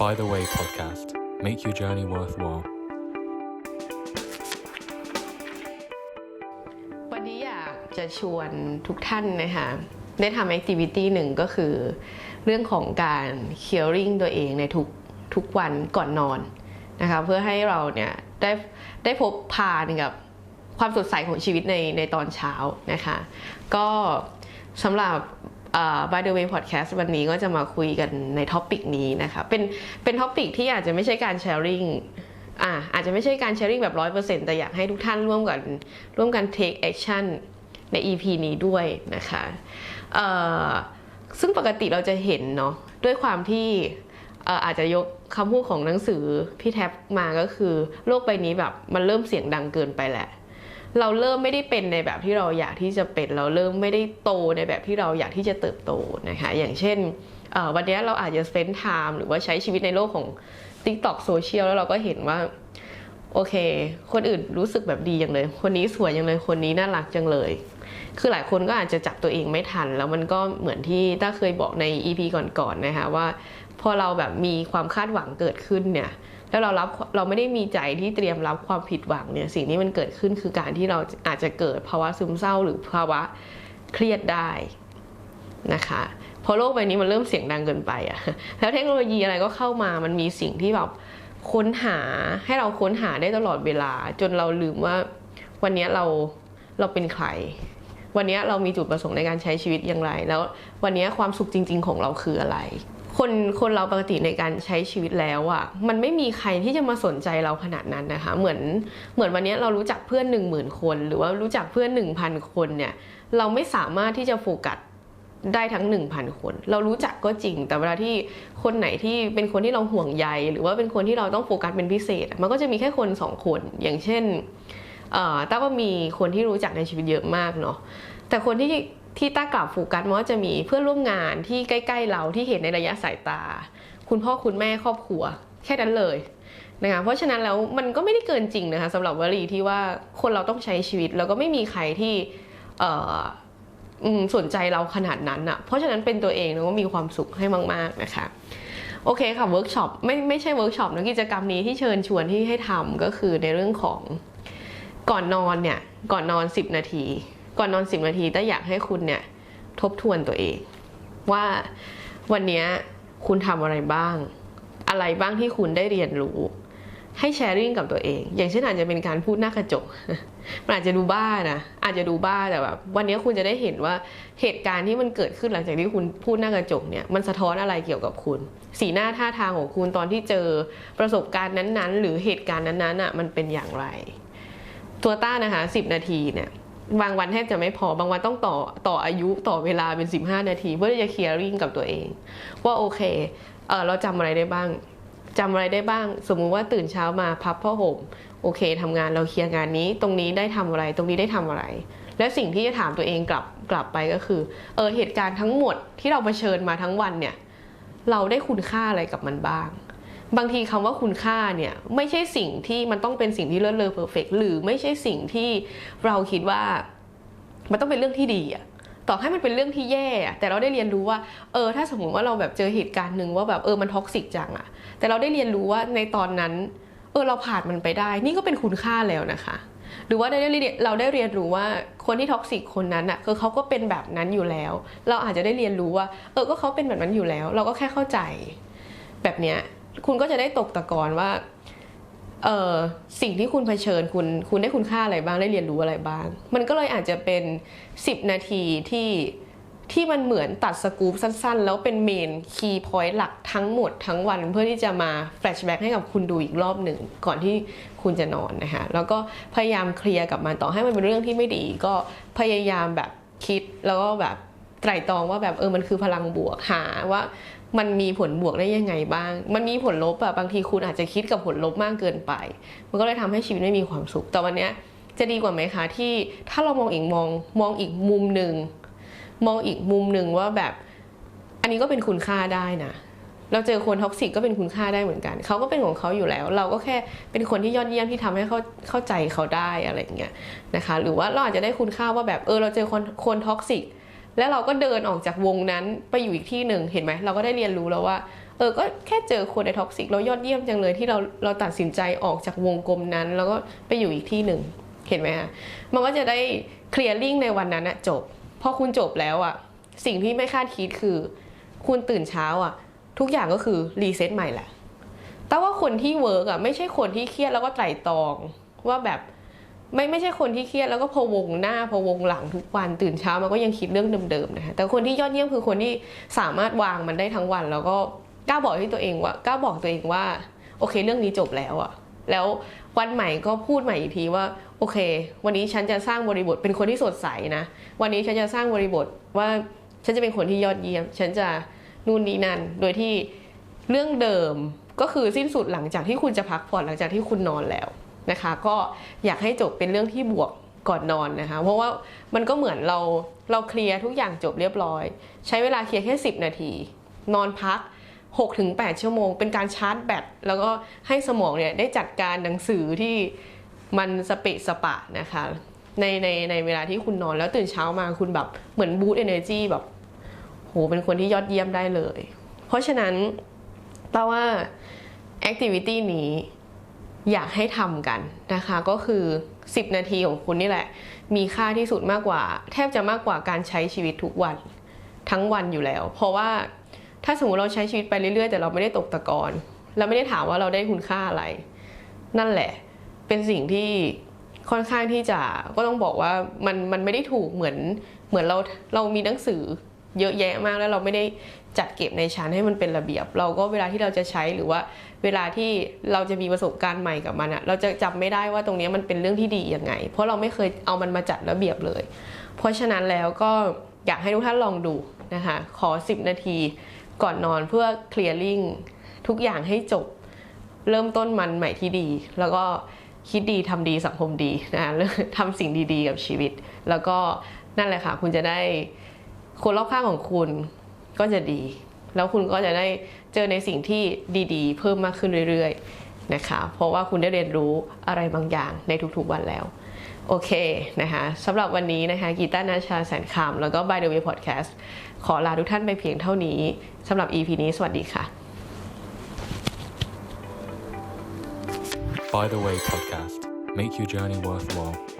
By the Way podcast. Make your journey worthwhile. วันนี้อยากจะชวนทุกท่านนะคะได้ทำแอคทิวิตี้หนึ่งก็คือ เรื่องของการ caring ตัวเองในทุกทุกวันก่อนนอนนะคะเพื่อให้เราเนี่ยได้ได้พบพานกับความสดใสของชีวิตในในตอนเช้านะคะ ก็สำหรับ By the way podcast วันนี้ก็จะมาคุยกันในท็อปิกนี้นะคะ เป็นเป็นท็อปิกที่อาจจะไม่ใช่การ sharing อ่าอาจจะไม่ใช่การ sharing แบบร้อยเปอร์เซ็นต์แต่อยากให้ทุกท่านร่วมกันร่วมกัน take action ใน EP นี้ด้วยนะคะเอ่อซึ่งปกติเราจะเห็นเนาะด้วยความที่เอ่ออาจจะยกคำพูดของหนังสือพี่แท็บมาก็คือ โลกใบนี้แบบมันเริ่มเสียงดังเกินไปแหละ เราเริ่มไม่ได้เป็นในแบบที่เราอยากที่จะเป็น เราเริ่มไม่ได้โตในแบบที่เราอยากที่จะเติบโตนะคะอย่างเช่นวันนี้เราอาจจะ spend time หรือว่าใช้ชีวิตในโลกของ TikTok โซเชียลแล้วเราก็เห็นว่าโอเค คนอื่นรู้สึกแบบดีอย่างเลย คนนี้สวยอย่างเลย คนนี้น่ารักจังเลย คือหลายคนก็อาจจะจับตัวเองไม่ทัน แล้วมันก็เหมือนที่ต้าเคยบอกใน EP ก่อนๆนะคะว่า พอเราแบบมีความคาดหวังเกิดขึ้นเนี่ย แล้วเรารับเราไม่ได้มีใจที่เตรียมรับความผิดหวังเนี่ยสิ่งที่มันเกิดขึ้นคือการที่เราอาจจะเกิดภาวะซึมเศร้า หรือภาวะเครียดได้นะคะเพราะโลกใบนี้มันเริ่มเสียงดังเกินไปอะแล้วเทคโนโลยีอะไรก็เข้ามามันมีสิ่งที่แบบค้นหาให้เราค้นหาได้ตลอดเวลา จนเราลืมว่าวันนี้เราเราเป็นใคร วันนี้เรามีจุดประสงค์ในการใช้ชีวิตอย่างไร แล้ววันนี้ความสุขจริง ๆ ของเราคืออะไร คนคนเราปกติในการใช้ชีวิตแล้วอะ่ะมันไม่มีใครที่จะมาสนใจเราขนาดนั้นนะคะ เหมือนเหมือนวันนี้เรารู้จักเพื่อนหนึ่งหมื่นคน หรือว่ารู้จักเพื่อนหนึ่งพันคนเนี่ยเราไม่สามารถที่จะโฟกัสได้ทั้ง 1,000 คน เรารู้จักก็จริง แต่เวลาที่คนไหนที่เป็นคนที่เราห่วงใย หรือว่าเป็นคนที่เราต้องโฟกัสเป็นพิเศษ มันก็จะมีแค่คนสองคน อย่างเช่นเอ่อต้าก็มีคนที่รู้จักในชีวิตเยอะมากเนาะแต่คนที่ ที่ต้ากลับโฟกัสมันก็จะมีเพื่อนร่วมงานที่ใกล้ ๆ เราที่เห็นในระยะสายตา คุณพ่อคุณแม่ครอบครัว แค่นั้นเลยนะคะเพราะฉะนั้นแล้วมันก็ไม่ได้เกินจริงนะคะสำหรับวลีที่ว่าคนเราต้องใช้ชีวิต แล้วก็ไม่มีใครที่สนใจเราขนาดนั้นอะเพราะฉะนั้นเป็นตัวเองแล้วก็มีความสุขให้มาก ๆนะคะโอเคค่ะเวิร์กช็อปไม่ไม่ใช่เวิร์กช็อปนะกิจกรรมนี้ที่เชิญชวนที่ให้ทำก็คือในเรื่องของก่อนนอนเนี่ยก่อนนอน 10 นาที ก่อนนอน 10 นาทีแต่อยากให้คุณเนี่ยทบทวนตัวเอง ว่าวันนี้คุณทำอะไรบ้าง อะไรบ้างที่คุณได้เรียนรู้ ให้แชร์ริ่งกับตัวเอง อย่างเช่นอาจจะเป็นการพูดหน้ากระจกมันอาจจะดูบ้านะอาจจะดูบ้าแต่แบบวันนี้คุณจะได้เห็นว่าเหตุการณ์ที่มันเกิดขึ้นหลังจากที่คุณพูดหน้ากระจกเนี่ยมันสะท้อนอะไรเกี่ยวกับคุณ สีหน้าท่าทางของคุณตอนที่เจอประสบการณ์นั้นๆ หรือเหตุการณ์นั้นๆอะมันเป็นอย่างไร ตัวต้านะคะ10 นาทีเนี่ย บางวันแทบจะไม่พอบางวันต้องต่อต่ออายุต่อเวลาเป็น 15 นาที เพื่อที่จะเคลียร์ริ่งกับตัวเอง ว่าโอเคเออเราจำอะไรได้บ้างจำอะไรได้บ้าง สมมุติว่าตื่นเช้ามาพับผ้าห่มโอเคทำงานเราเคลียร์งานนี้ ตรงนี้ได้ทำอะไร ตรงนี้ได้ทำอะไร และสิ่งที่จะถามตัวเองกลับกลับไปก็คือเออเหตุการณ์ทั้งหมดที่เราเผชิญมาทั้งวันเนี่ย เราได้คุณค่าอะไรกับมันบ้าง บางทีคำว่าคุณค่าเนี่ยไม่ใช่สิ่งที่มันต้องเป็นสิ่งที่เลิศเลอเพอร์เฟกหรือไม่ใช่สิ่งที่เราคิดว่ามันต้องเป็นเรื่องที่ดีอะต่อให้มันเป็นเรื่องที่แย่อะแต่เราได้เรียนรู้ว่า เออ ถ้าสมมติว่าเราแบบเจอเหตุการณ์หนึ่งว่าแบบเออมันท็อกซิกจังอะแต่เราได้เรียนรู้ว่าในตอนนั้น เออเราผ่านมันไปได้ นี่ก็เป็นคุณค่าแล้วนะคะ หรือว่าได้เรียนเราได้เรียนรู้ว่าคนที่ท็อกซิกคนนั้นอะคือเขาก็เป็นแบบนั้นอยู่แล้ว เราอาจจะได้เรียนรู้ว่า เออก็เขาเป็นแบบนั้นอยู่แล้ว เราก็แค่เข้าใจแบบเนี้ย คุณก็จะได้ตกตะกอนว่าเออสิ่งที่คุณเผชิญคุณคุณได้คุณค่าอะไรบ้างได้เรียนรู้อะไรบ้าง มันก็เลยอาจจะเป็น 10 นาทีที่ที่มันเหมือนตัดสกู๊ปสั้นๆ แล้วเป็นเมนคีย์พอยต์หลักทั้งหมดทั้งวันเพื่อที่จะมาแฟลชแบ็กให้กับคุณดูอีกรอบหนึ่ง ก่อนที่คุณจะนอนนะคะแล้วก็พยายามเคลียร์กับมันต่อให้มันเป็นเรื่องที่ไม่ดี ก็พยายามแบบคิดแล้วก็แบบไตร่ตรองว่าแบบเออมันคือพลังบวกหาว่า มันมีผลบวกได้ยังไงบ้าง มันมีผลลบอะบางทีคุณอาจจะคิดกับผลลบมากเกินไป มันก็เลยทำให้ชีวิตไม่มีความสุข แต่วันเนี้ยจะดีกว่าไหมคะที่ถ้าเรามองอีกมองมองอีกมุมหนึ่งมองอีกมุมหนึ่งว่าแบบ อันนี้ก็เป็นคุณค่าได้นะเราเจอคนท็อกซิกก็เป็นคุณค่าได้เหมือนกัน เขาก็เป็นของเขาอยู่แล้ว เราก็แค่เป็นคนที่ยอดเยี่ยมที่ทำให้เขาเข้าใจเขาได้อะไรอย่างเงี้ยนะคะ หรือว่าเราอาจจะได้คุณค่าว่าแบบเออเราเจอคนคนท็อกซิก แล้วเราก็เดินออกจากวงนั้นไปอยู่อีกที่หนึ่งเห็นไหมเราก็ได้เรียนรู้แล้วว่าเออก็แค่เจอคนในท็อกซิกแล้วยอดเยี่ยมจังเลยที่เราเราตัดสินใจออกจากวงกลมนั้น แล้วก็ไปอยู่อีกที่หนึ่งเห็นไหมคะมันก็จะได้เคลียร์ลิงในวันนั้นอะจบพอคุณจบแล้วอะสิ่งที่ไม่คาดคิดคือ คุณตื่นเช้าอะทุกอย่างก็คือรีเซ็ตใหม่แหละแต่ว่าคนที่เวิร์กอะไม่ใช่คนที่เครียดแล้วก็ไตร่ตรองว่าแบบ ไม่ไม่ใช่คนที่เครียดแล้วก็พวงหน้าพวงหลังทุกวันตื่นเช้ามันก็ยังคิดเรื่องเดิมๆนะคะแต่คนที่ยอดเยี่ยมคือคนที่สามารถวางมันได้ทั้งวัน แล้วก็กล้าบอกให้ตัวเองว่ากล้าบอกตัวเองว่า โอเคเรื่องนี้จบแล้วอะแล้ววันใหม่ก็พูดใหม่อีกทีว่า โอเค วันนี้ฉันจะสร้างบริบทเป็นคนที่สดใสนะ วันนี้ฉันจะสร้างบริบทว่าฉันจะเป็นคนที่ยอดเยี่ยม ฉันจะนู่นนี่นั่นโดยที่เรื่องเดิมก็คือสิ้นสุดหลังจากที่คุณจะพักผ่อนหลังจากที่คุณนอนแล้ว นะคะ ก็อยากให้จบเป็นเรื่องที่บวกก่อนนอนนะคะ เพราะว่ามันก็เหมือนเราเราเคลียร์ทุกอย่างจบเรียบร้อย ใช้เวลาเคลียร์แค่ 10 นาที นอนพัก 6-8 ชั่วโมง เป็นการชาร์จแบตแล้วก็ให้สมองเนี่ยได้จัดการหนังสือที่มันสเปะสปะนะคะ ในในในเวลาที่คุณนอนแล้วตื่นเช้ามาคุณแบบเหมือนบูตเอเนอร์จีแบบโหเป็นคนที่ยอดเยี่ยมได้เลย เพราะฉะนั้นแปลว่าแอคทิวิตี้นี้ อยากให้ทำกันนะคะ ก็คือ 10 นาทีของคุณนี่แหละ มีค่าที่สุดมากกว่า แทบจะมากกว่าการใช้ชีวิตทุกวันทั้งวันอยู่แล้ว เพราะว่าถ้าสมมติเราใช้ชีวิตไปเรื่อยๆ แต่เราไม่ได้ตกตะกอนเราไม่ได้ถามว่าเราได้คุณค่าอะไร นั่นแหละเป็นสิ่งที่ค่อนข้างที่จะก็ต้องบอกว่ามันมันไม่ได้ถูกเหมือนเหมือนเราเรามีหนังสือ เยอะแยะมากแล้วเราไม่ได้จัดเก็บในชั้นให้มันเป็นระเบียบ เราก็เวลาที่เราจะใช้หรือว่าเวลาที่เราจะมีประสบการณ์ใหม่กับมันอะเราจะจำไม่ได้ว่าตรงนี้มันเป็นเรื่องที่ดียังไง เพราะเราไม่เคยเอามันมาจัดระเบียบเลย เพราะฉะนั้นแล้วก็อยากให้ทุกท่านลองดูนะคะขอ 10 นาทีก่อนนอนเพื่อเคลียร์ลิงทุกอย่างให้จบเริ่มต้นมันใหม่ที่ดี แล้วก็คิดดีทำดีสังคมดีนะทำสิ่งดีๆกับชีวิต แล้วก็นั่นแหละค่ะ คุณจะได้ คนรอบข้างของคุณก็จะดี แล้วคุณก็จะได้เจอในสิ่งที่ดีๆ เพิ่มมากขึ้นเรื่อยๆนะคะ เพราะว่าคุณได้เรียนรู้อะไรบางอย่างในทุกๆวันแล้วโอเคนะคะสำหรับวันนี้นะคะกีตาร์นาชาแสนคำแล้วก็ By the way Podcast ขอลาทุกท่านไปเพียงเท่านี้สำหรับ EP นี้สวัสดีค่ะ By the way, podcast. Make your journey worthwhile.